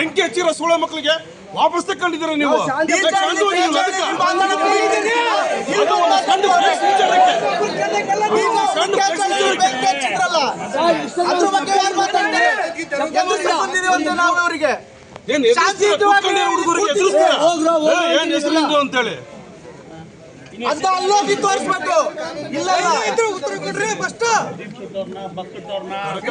ಬೆಂಕಿ ಹಚ್ಚಿರೋ ಸುಳ ಮಕ್ಕಳಿಗೆ ವಾಪಸ್ ತಕೊಂಡಿದ್ದೀರ ನೀವು? ನೀವು ಅಂತ ನಾವು ಅಂತೇಳಿ? ಅದ ಅಲ್ಲೋಗಿ ತೋರಿಸ್ಬೇಕು. ಇಲ್ಲ ಉತ್ತರ ಕೊಡ್ರಿ ಫಸ್ಟ್ ಅದಕ್ಕೆ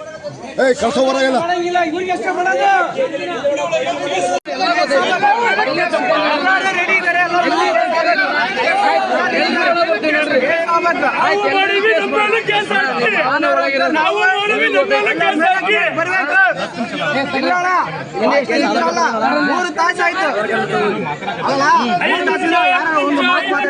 ಏಯ್ ಕಳ್ಸೋ ಹೊರಗೆಲ್ಲ ಮೂರು ತಾಸು ಆಯ್ತು ಅಲ್ಲ ಮೂರು ತಾಸಿಂದ ಯಾರೋ ಒಂದು ಮಾತು ಮಾತಾಡಿದ್ರು.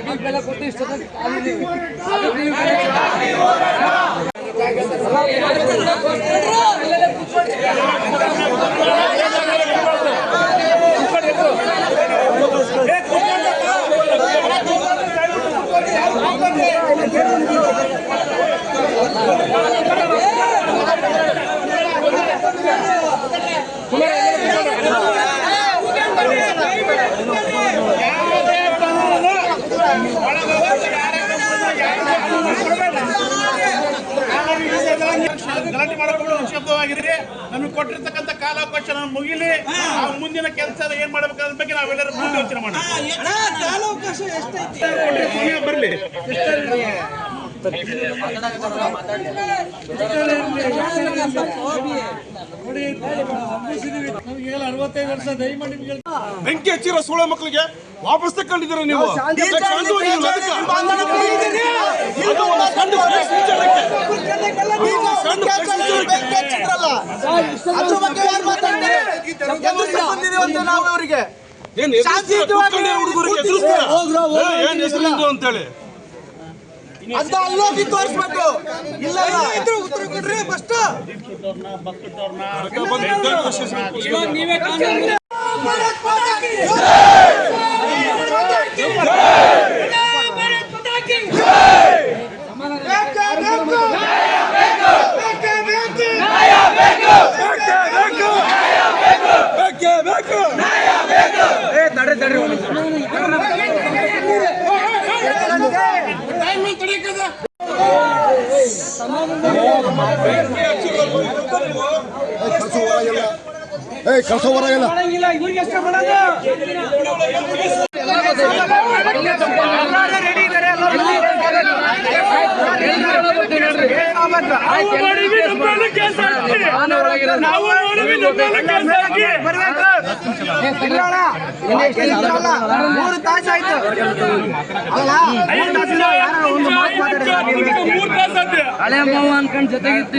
ಕಾಕಿ ಬೆಲೆ ಕೊಟ್ಟು ಇಷ್ಟೊತ್ತ ಕಾಲಿದ್ದೀವಿ ಅದಕ್ಕೆ ಗಲಾಟೆ ಮಾಡಬಹುದು ಶಬ್ದವಾಗಿದೆ ನಮಗೆ ಕೊಟ್ಟಿರ್ತಕ್ಕಂಥ ಕಾಲಾವಕಾಶ ನಾನು ಮುಗಿಲಿ. ಆ ಮುಂದಿನ ಕೆಲಸ ಏನ್ ಮಾಡ್ಬೇಕಾದ್ರ ಬಗ್ಗೆ ನಾವೆಲ್ಲರೂ ಮುಂದೆ ಯೋಚನೆ ಮಾಡೋಣ. ಬರಲಿ. ಬರ್ಲಿ ಬೆಂಕಿ ಹಚ್ಚಿರೋ ಸೋಳ ಮಕ್ಕಳಿಗೆ ವಾಪಸ್ ತಕೊಂಡಿದ್ದೀರ ನೀವು? ಹುಡುಗರಿಗೆ ಏನ್ ಹೆಸರು ಅಂತೇಳಿ? ಅದ ಅಲ್ಲೋಗಿ ತೋರಿಸ್ಬೇಕು. ಇಲ್ಲ ಉತ್ತರ ಕೊಡ್ರಿ ಫಸ್ಟ್. ನೀವೇ ಕಾನೂನು ಕಳ್ಸೋ ಏಯ್ ಕಳ್ಸೋ ಹೊರಗೆಲ್ಲ ಮೂರು ತಾಸು ಆಯ್ತು ಅಲ್ಲ ಮೂರು ತಾಸಿಂದ ಯಾರೋ ಒಂದು ಮಾತು ಮಾತಾಡಿದ್ರು. ಹಳೆ ಮಾವ ಅನ್ಕೊಂಡ್ ಜೊತೆಗಿತ್ತು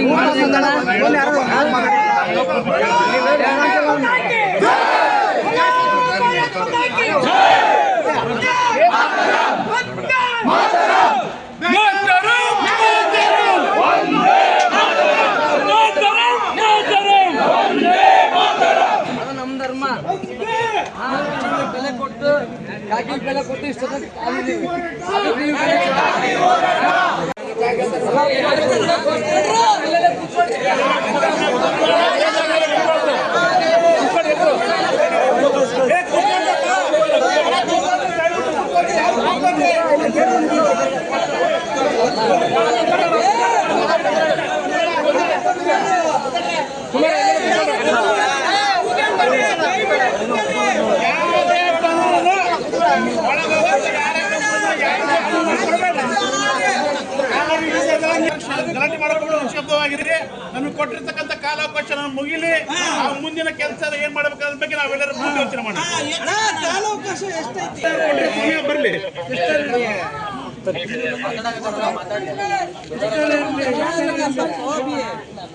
ನಮ್ ಧರ್ಮ ಬೆಲೆ ಕೊಟ್ಟು ಕಾಕಿ ಬೆಲೆ ಕೊಟ್ಟು ಇಷ್ಟೊತ್ತ ಗಲಾಟೆ ಮಾಡಕೊಂಡು ಶಬ್ದವಾಗಿದೆ ನಮಗೆ ಕೊಟ್ಟಿರ್ತಕ್ಕಂಥ ಕಾಲಾವಕಾಶ ನಾನು ಮುಗಿಲಿ. ಆ ಮುಂದಿನ ಕೆಲಸ ಏನ್ ಮಾಡಬೇಕಾದ ಅದ್ರ ಬಗ್ಗೆ ನಾವೆಲ್ಲರೂ ಮುಂದೆ ಯೋಚನೆ ಮಾಡೋಣ. ಸಮಯ ಬರ್ಲಿ